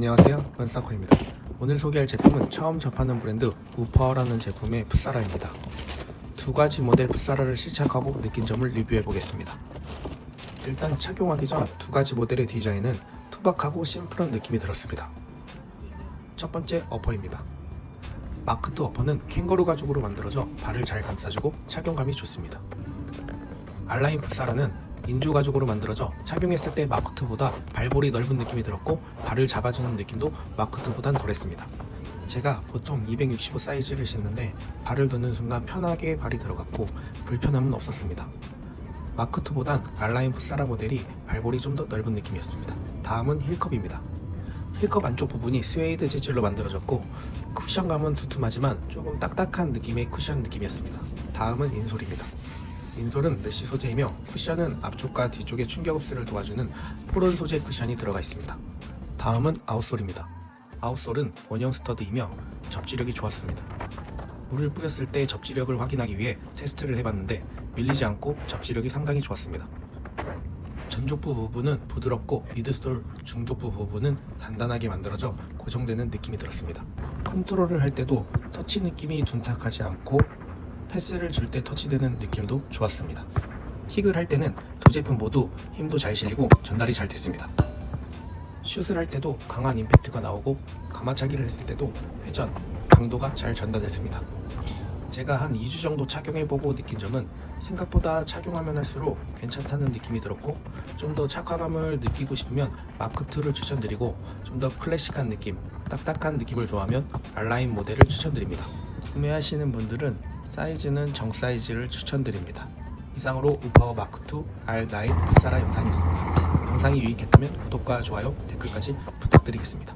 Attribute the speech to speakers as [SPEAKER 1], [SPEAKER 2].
[SPEAKER 1] 안녕하세요. 원사코입니다. 오늘 소개할 제품은 처음 접하는 브랜드 우퍼라는 제품의 풋사라입니다. 두 가지 모델 풋사라를 시착하고 느낀 점을 리뷰해 보겠습니다. 일단 착용하기 전 두 가지 모델의 디자인은 투박하고 심플한 느낌이 들었습니다. 첫 번째 어퍼입니다. 마크2 어퍼는 캥거루 가죽으로 만들어져 발을 잘 감싸주고 착용감이 좋습니다. 알라인 풋사라는 인조 가죽으로 만들어져 착용했을 때 마크2보다 발볼이 넓은 느낌이 들었고 발을 잡아주는 느낌도 마크2보단 덜했습니다. 제가 보통 265 사이즈를 신는데 발을 넣는 순간 편하게 발이 들어갔고 불편함은 없었습니다. 마크2보단 알라인 풋사라 모델이 발볼이 좀 더 넓은 느낌이었습니다. 다음은 힐컵입니다. 힐컵 안쪽 부분이 스웨이드 재질로 만들어졌고 쿠션감은 두툼하지만 조금 딱딱한 느낌의 쿠션 느낌이었습니다. 다음은 인솔입니다. 인솔은 메쉬 소재이며 쿠션은 앞쪽과 뒤쪽의 충격 흡수를 도와주는 포론 소재 쿠션이 들어가 있습니다. 다음은 아웃솔입니다. 아웃솔은 원형 스터드이며 접지력이 좋았습니다. 물을 뿌렸을 때 접지력을 확인하기 위해 테스트를 해봤는데 밀리지 않고 접지력이 상당히 좋았습니다. 전족부 부분은 부드럽고 미드솔 중족부 부분은 단단하게 만들어져 고정되는 느낌이 들었습니다. 컨트롤을 할 때도 터치 느낌이 둔탁하지 않고 패스를 줄 때 터치되는 느낌도 좋았습니다. 킥을 할 때는 두 제품 모두 힘도 잘 실리고 전달이 잘 됐습니다. 슛을 할 때도 강한 임팩트가 나오고 가마차기를 했을 때도 회전, 강도가 잘 전달됐습니다. 제가 한 2주 정도 착용해보고 느낀 점은 생각보다 착용하면 할수록 괜찮다는 느낌이 들었고 좀 더 착화감을 느끼고 싶으면 마크2를 추천드리고 좀 더 클래식한 느낌, 딱딱한 느낌을 좋아하면 알라인 모델을 추천드립니다. 구매하시는 분들은 사이즈는 정 사이즈를 추천드립니다. 이상으로 우파워 마크2 R9 풋사라 영상이었습니다. 영상이 유익했다면 구독과 좋아요, 댓글까지 부탁드리겠습니다.